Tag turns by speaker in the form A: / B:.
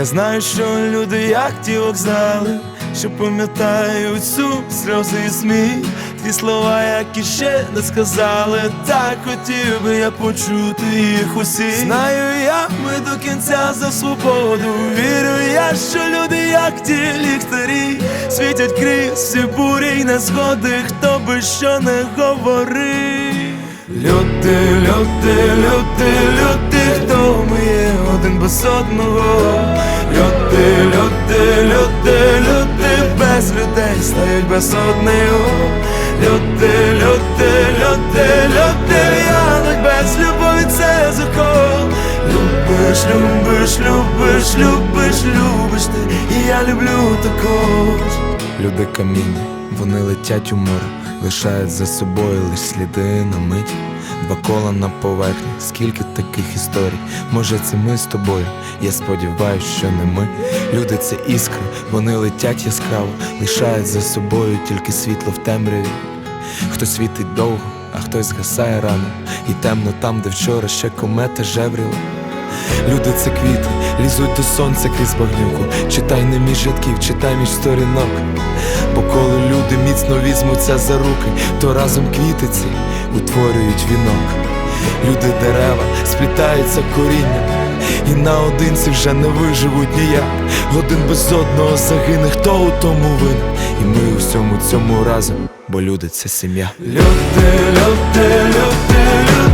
A: Я знаю, що люди, як ті вокзали, що пам'ятають сум, сльози і сміх, ті слова, які ще не сказали, так хотів би я почути їх усі. Знаю я, ми до кінця за свободу. Вірю я, що люди, як ті ліхтарі, світять крізь бурі й незгоди, хто би що не говорив. Люди, люди, люди, люди, хто ми є один без одного. Люди, люди, люди, люди, без людей стають без одного. Люди, люди, люди, люди, янок без любові це закон. Любиш, любиш, любиш, любиш, любиш ти, і я люблю також. Люди каміння, вони летять у море, лишають за собою лиш сліди на мить. Два кола на поверхні, скільки таких історій. Може, це ми з тобою. Я сподіваюсь, що не ми. Люди це іскри, вони летять яскраво, лишають за собою тільки світло в темряві. Хтось світить довго, а хтось згасає рано, і темно там, де вчора ще комета жевріла. Люди це квіти, лізуть до сонця крізь багнюку. Читай не між рядків, читай між сторінок. Люди міцно візьмуться за руки, то разом квітиці утворюють вінок. Люди дерева сплітаються корінням, і наодинці вже не виживуть ніяк. Один без одного загине, хто у тому винен. І ми у всьому цьому разом, бо люди це сім'я. Люди, люди, люди, люди,